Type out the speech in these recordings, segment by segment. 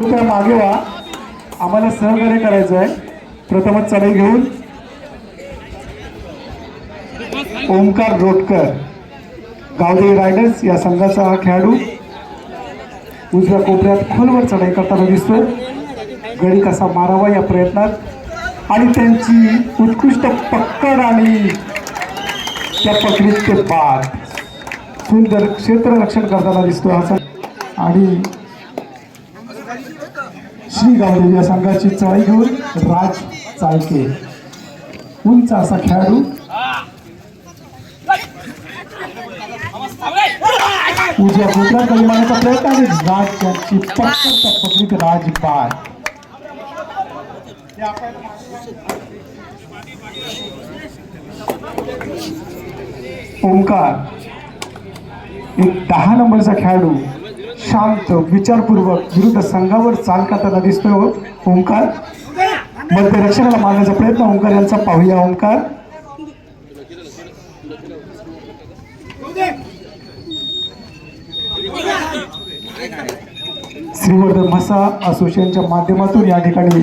कृपया मागे व्हा. आम्हाला सहकार्य करायचं आहे. प्रथमच चढाई घेऊन. ओमकार रोटकर गावदेवी रायडर्स या संघाचा हा खेळाडू. उजव्या कोपऱ्यात खोलवर चढाई करताना दिसतोय. गडी कसा मारावा या प्रयत्नात. आणि त्यांची उत्कृष्ट पक्कड आणि त्या पकडीत ते बाद. सुंदर क्षेत्ररक्षण करताना दिसतोय हा आणि श्री गावदेवी या संघाची चढाई घेऊन राज चालते. उंच असा खेळाडू. उजव्या कोपऱ्यात गडी मारण्याचा प्रयत्न आणि राज यांची पटकन पकडीत राज ओंकार. एक दहा नंबरचा खेळाडू. शांत विचारपूर्वक विरुद्ध संघावर चाल करताना दिसतोय हो, ओंकार. मध्य रक्षणाला मारण्याचा प्रयत्न ओंकार यांचा पाहूया ओंकार. श्रीवर्धन म्हसा असोसिएशनच्या माध्यमातून या ठिकाणी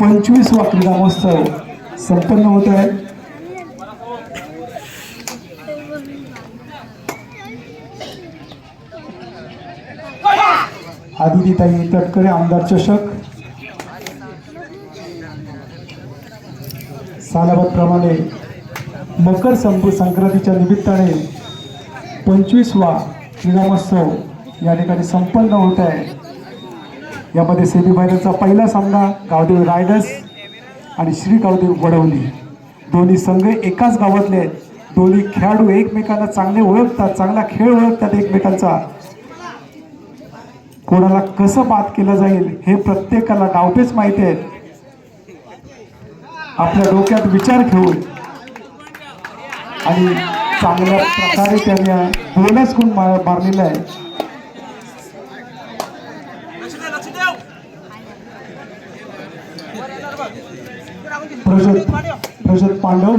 पंचवीस वा क्रीडा महोत्सव संपन्न होत आहे आदितीताई तटकरे आमदार चषक. सालाबादप्रमाणे मकर संप संक्रांतीच्या निमित्ताने पंचवीसवा क्रीडामहोत्सव या ठिकाणी संपन्न होत आहे. यामध्ये सेमीफायनलचा पहिला सामना गावदेव रायडर्स आणि श्री गावदेव वडवली. दोन्ही संघ एकाच गावातले आहेत. दोन्ही खेळाडू एकमेकांना चांगले ओळखतात चांगला खेळ ओळखतात एकमेकांचा. कोणाला कसं बात केलं जाईल हे प्रत्येकाला डावपेच माहिती आहेत आपल्या डोक्यात विचार घेऊन आणि चांगल्या प्रकारे त्यांनी बोनस गुण मारलेला आहे. प्रजोत प्रजोत पांडव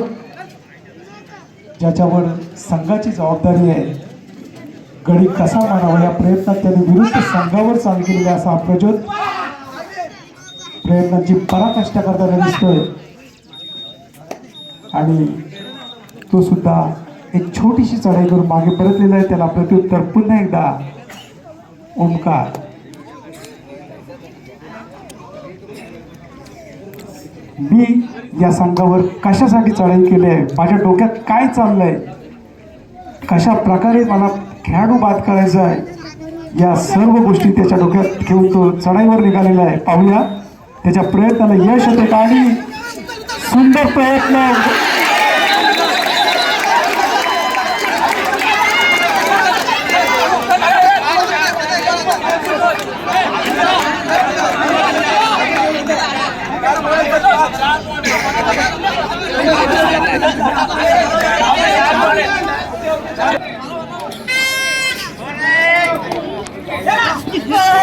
ज्याच्यावर संघाची जबाबदारी आहे. गडी कसा मानावा या प्रयत्नात त्याने विरुद्ध संघावर चाल केलेला असा प्रचोद प्रयत्नांची पराकाष्ठा करताना दिसतोय. आणि तो सुद्धा एक छोटीशी चढाई करून मागे परतलेला आहे. त्याला प्रत्युत्तर पुन्हा एकदा ओंकार मी या संघावर कशासाठी चढाई केली आहे? माझ्या डोक्यात काय चाललंय? कशा प्रकारे मला खेळाडू बाद करायचा आहे. या सर्व गोष्टी त्याच्या डोक्यात घेऊन तो चढाईवर निघालेला आहे. पाहूया. त्याच्या प्रयत्नाला यश येते आणि सुंदर प्रयत्न. विचार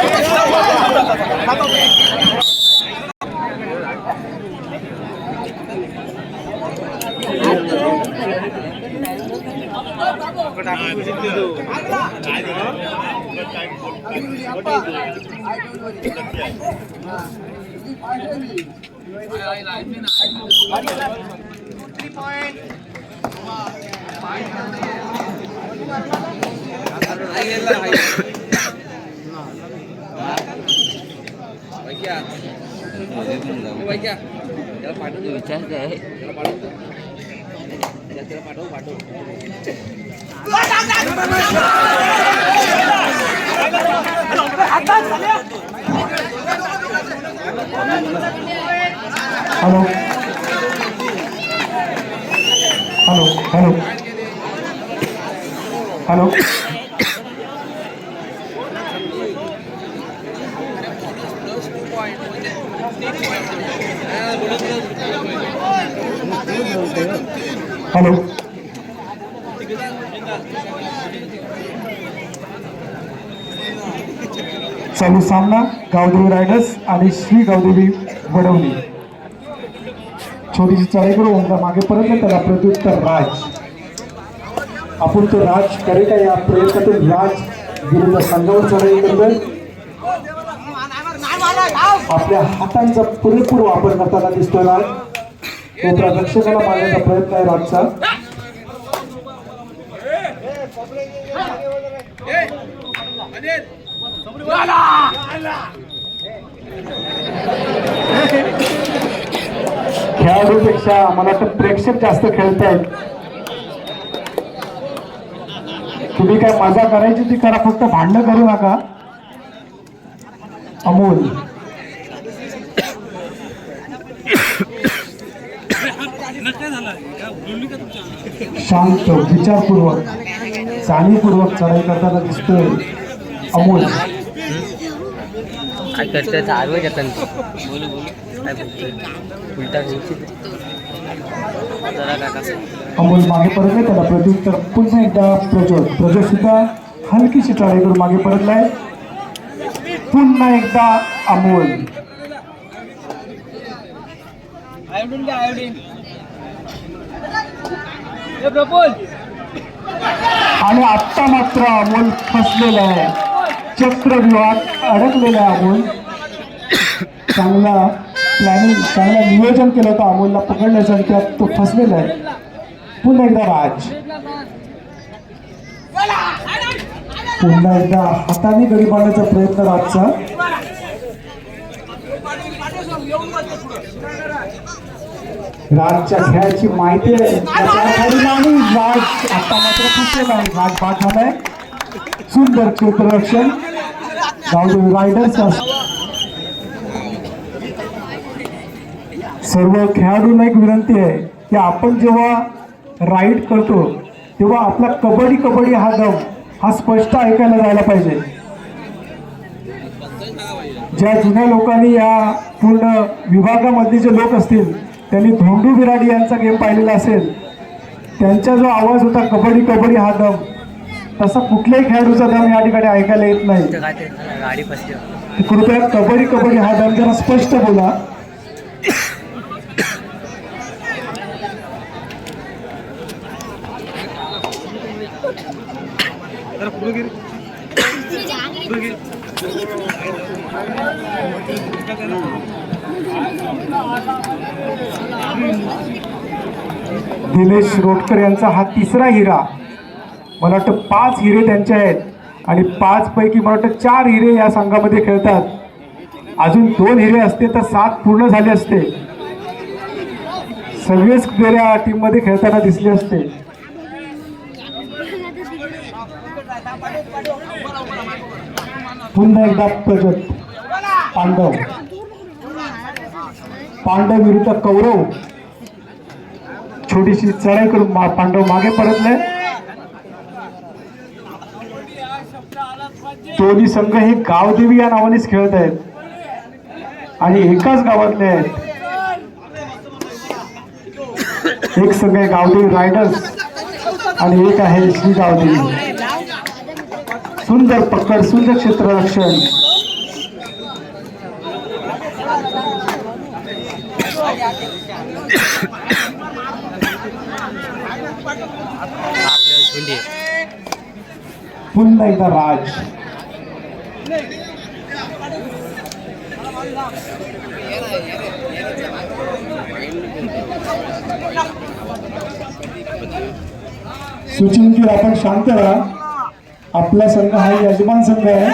काय hello hello hello hello hello. चालू सामना गावदेवी रायडर्स आणि श्री गावदेवी वडवली छोटीशी चढाई करू ओमला मागे परत त्याला प्रत्युत्तर राज. आपण तो राज करे का या प्रयत्नातून? राज विरुद्ध संघावर चढाई करतोय. आपल्या हातांचा पुरेपूर वापर करताना दिसतोय राज. तो रक्षकाला मारण्याचा प्रयत्न आहे राजचा खेळाडूपेक्षा मला वाटतं प्रेक्षक जास्त खेळतायत. तुम्ही काय मजा करायची ती करा फक्त भांडणं करू नका. अमोल. शांत विचारपूर्वक जाणीवपूर्वक चढाई करताना दिसतोय. अमोल. काय करतोय बोलतोय? उलटा अमोल मागे परतले त्याला प्रत्युत्तर पुन्हा एकदा प्रज्वल. प्रज्वल सुद्धा हलकीशी चढाई करून मागे परतलाय. पुन्हा एकदा अमोल. आयोडीन. आणि आत्ता मात्र अमोल फसलेला आहे. चक्रव्यूहात अडकलेला आहे अमोल. चांगला प्लॅनिंग चांगला नियोजन केलं होतं अमोलला पकडण्याचं त्यात तो फसलेला आहे. पुन्हा एकदा राज. पुन्हा एकदा हाताने गडी बांधण्याचा प्रयत्न राजचा. राजच्या खेळाची माहिती आहे. राज आता मात्र फसलेला आहे राज बाद झालाय. सुंदर क्षेत्ररक्षण गावदेवी रायडर्स सर्व खेळाडूंना एक विनंती आहे की आपण जेव्हा राईड करतो तेव्हा आपला कबड्डी कबड्डी हा दम हा स्पष्ट ऐकायला जायला पाहिजे. ज्या जुन्या लोकांनी या पूर्ण विभागामधले जे लोक असतील त्यांनी धोंडू विराडी यांचा गेम पाहिलेला असेल त्यांचा जो आवाज होता कबड्डी कबड्डी हा दम तसा कुठल्याही खेळाडूचा दम या ठिकाणी ऐकायला येत नाही कृपया कबड्डी कबड्डी हा दम जरा स्पष्ट बोला दिनेश रोटकर यांचा हा तिसरा हिरा. मला वाटतं पाच हिरे त्यांचे आहेत. आणि पाच पैकी मला वाटतं चार हिरे या संघामध्ये खेळतात. अजून दोन हिरे असते तर सात पूर्ण झाले असते. सगळेच प्लेयर या टीममध्ये खेळताना दिसले असते. पुन्हा एकदा प्रजत पांडव. पांडव विरुद्ध कौरव छोटीशी चढाई करून पांडव मागे परतले. दोन्ही संघ हे गावदेवी या नावानेच खेळत आहेत. आणि एकाच गावातले आहेत. एक संघ आहे गावदेवी रायडर्स आणि एक आहे श्री गावदेवी सुंदर पकड सुंदर क्षेत्ररक्षण आपल्या झुंडी पुन्हा एकदा राज. आपण शांत राहा. आपला संघ हा यजमान संघ आहे.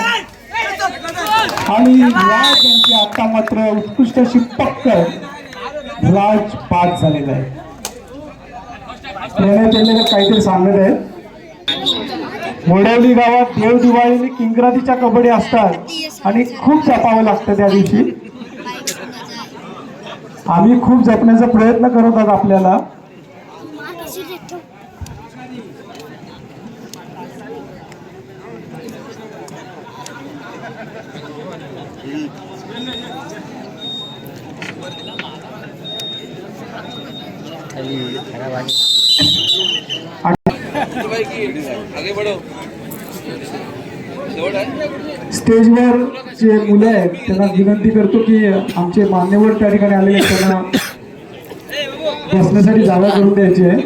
आणि राज यांची आता मात्र उत्कृष्ट अशी पक्क राज झालेलं झालेला आहे. प्रणय तेंडुलकर काहीतरी सांगत आहे. मोडवली गावात देव दिवाळी आणि कबड्डी असतात आणि खूप जपावं लागतं त्या दिवशी. आम्ही खूप जपण्याचा प्रयत्न करत आहोत आपल्याला. स्टेजवर जे मुलं आहेत त्यांना विनंती करतो की आमचे मान्यवर त्या ठिकाणी आलेले त्यांना बसण्यासाठी जागा करून द्यायची आहे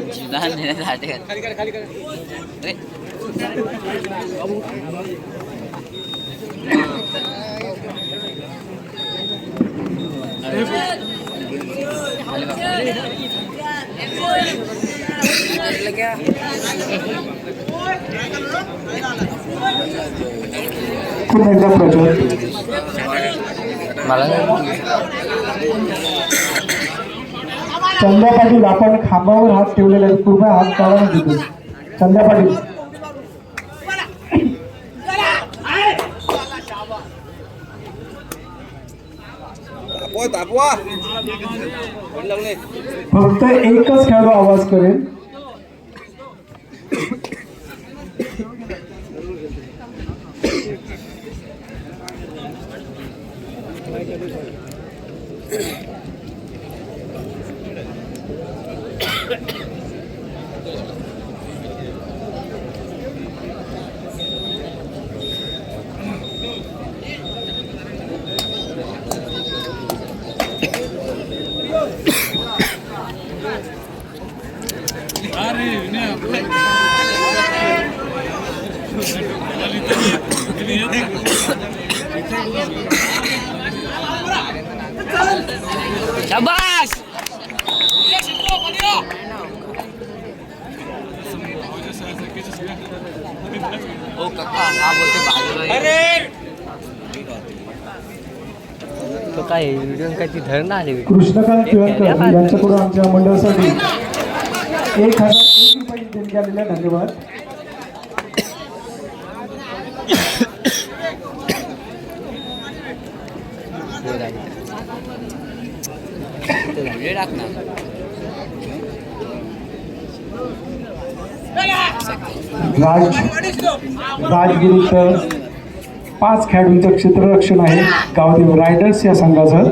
चंद्या पाटील आपण खांबावर हात ठेवलेला आहे कृपया हात काढा तिथे चंद्या पाटील फक्त एकच खेळाडू आवाज करेल शाबाश ओ काका हा बोलते बाजूला ये. तो काय व्हिडिओ काय ती धरणं आली कृष्णकांत यांच्याकडून आमच्या मंडळासाठी एक हजार रुपये आलेल्या धन्यवाद. टाक ना राज राज पाच खेळाडूंचं क्षेत्ररक्षण आहे. गावदेव रायडर्स या संघाचं.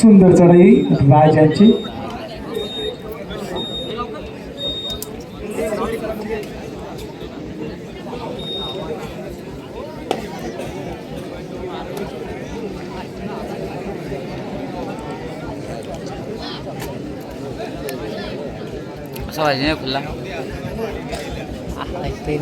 सुंदर चढाई राज यांची असं पाहिजे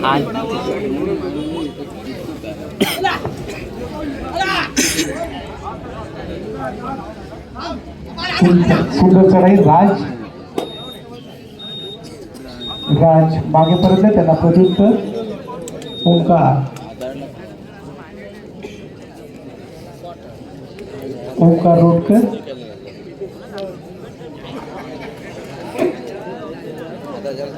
नाही खुल्ला सुंदर राज. राज मागे परत त्यांना प्रत्युत्तर. ओंकार. ओंकार रोडकर. आता जरा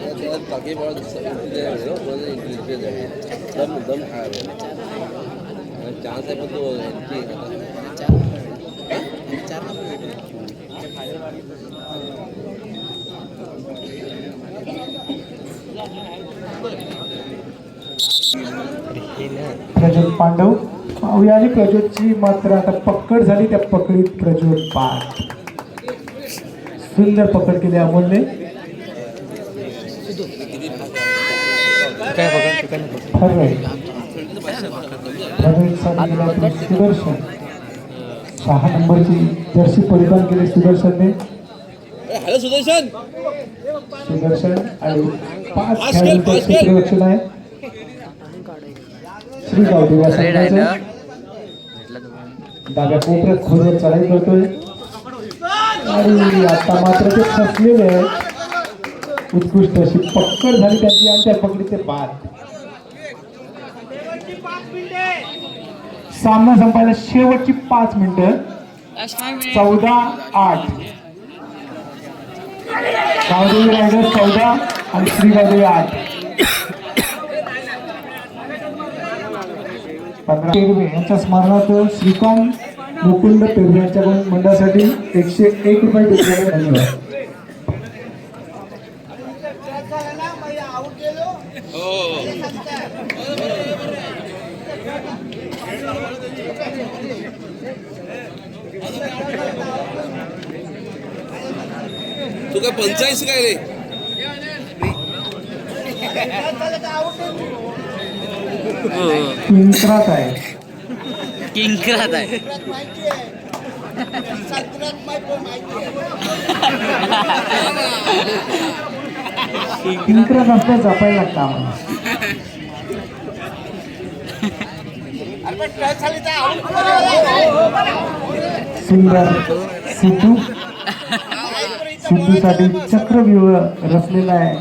आहे पण तो यांची प्रज्वल पांडव पाहूया आणि प्रज्वलची मात्र आता पकड झाली त्या पकडीत प्रज्वल पाठ सुंदर पकड केली अमोलने. काय बघा काय सुदर्शन. सहा नंबरची जर्सी परिधान केली सुदर्शनने. हॅलो सुदर्शन! सुदर्शन आणि पाच खेळाडूंचं आहे श्री गावदेवा डाव्या कोपऱ्यात खोलवर चढाई करतोय. आणि आता मात्र ते फसलेले आहे उत्कृष्ट अशी पक्कड झाली त्याची आणि त्या पकडीचे बाद. सामना संपायला शेवटची पाच मिनिटं. चौदा आठ. गावदेवी रायडर चौदा आणि श्री गावदेवी आठ. पंधरा पेरवे यांच्या स्मरणार्थ श्रीकांत मुकुंद पेरवे यांच्याकडून मंडळासाठी एकशे एक रुपये धन्यवाद. पंचायत काय रे? किंक्रात आहे. किंक्रात आहे. किंक्रात असल्या जपायला लागतं आम्हाला. सुंदर सिद्धू. सिद्धूसाठी चक्रव्यूह रचलेला आहे.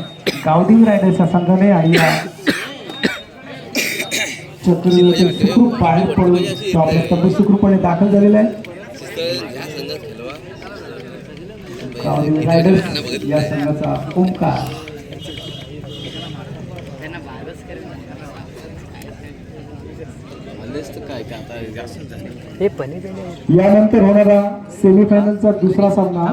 गावडिंग रायडर्सच्या संघाने आणि या चक्रव्यूहाचे सुखरूप बाहेर पडून तो आपल्या स्तंभ सुखरूपपणे दाखल झालेला आहे. गावडिंग रायडर्स या संघाचा ओंकार. यानंतर होणारा सेमीफायनलचा दुसरा सामना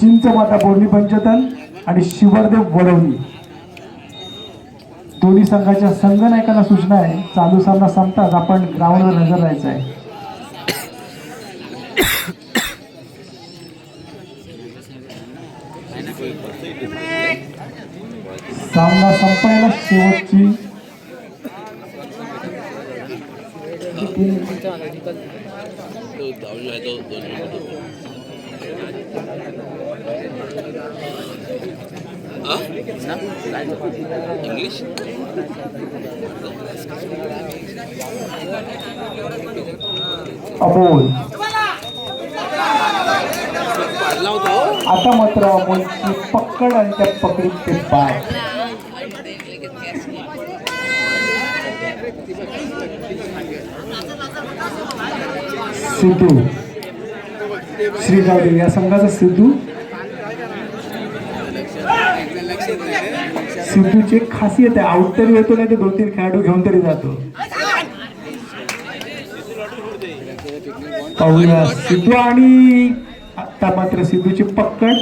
चिंचमाता बोर्णी पंचतन आणि शिवरदेव वडवणी दोन्ही संघाच्या संघनायकांना सूचना आहे. चालू सामना संपताच आपण ग्राउंडवर नजर राहायचं आहे. सामना संपायला शेवटची. तो धावून आहे तो दोन मिनिटं हा? इंग्लिश अमोल. आता मात्र अमोलची पकड आणि त्या पकडीत ते पाय सिद्धू. श्री गावडे या संघाचा सिद्धू. सिद्धूची एक खासियत आहे. आउट तरी होतो नाही ते दोन तीन खेळाडू घेऊन तरी जातो. पाहूया सिद्धू आणि आता मात्र सिद्धूची पक्कड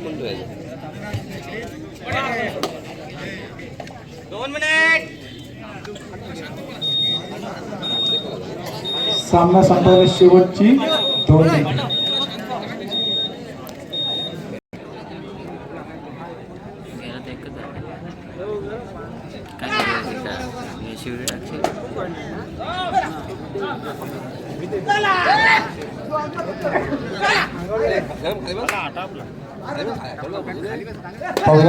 म्हणतो आहे सामना संपवला शेवटची दोन मिनिटे घरात एकच आहे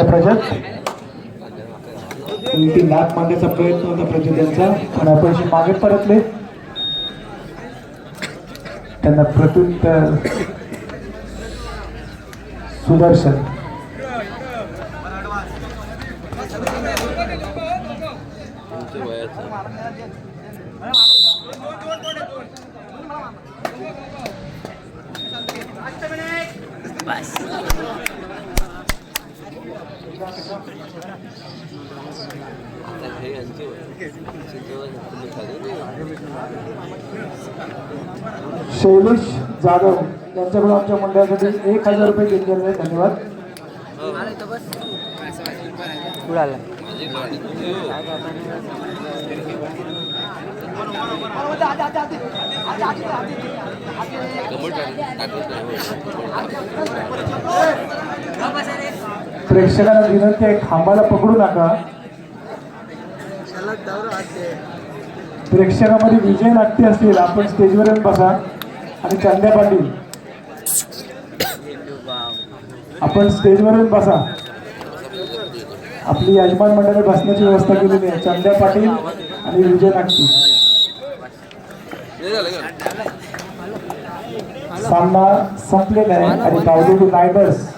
प्रजत उलटी लात मारण्याचा प्रयत्न होता प्रजत यांचा. पण आपण मागे परतले. त्यांना प्रत्युत्तर सुदर्शन तुमच्या वयाचं बस शैलेश जाधव यांच्याकडून आमच्या मंडळासाठी एक हजार रुपये आहे धन्यवाद. उडाला. हो. हो. प्रेक्षकांना विनंती आहे खांबाला पकडू नका. प्रेक्षकामध्ये विजय नाट्य असतील आपण स्टेजवर येऊन बसा. आणि चंद्या पाटील. आपण स्टेजवर येऊन बसा. आपली यजमान मंडळी बसण्याची व्यवस्था केलेली आहे. चंद्या पाटील आणि विजय नाट्य. सामना संपलेला आहे. आणि गावदेवी रायडर्स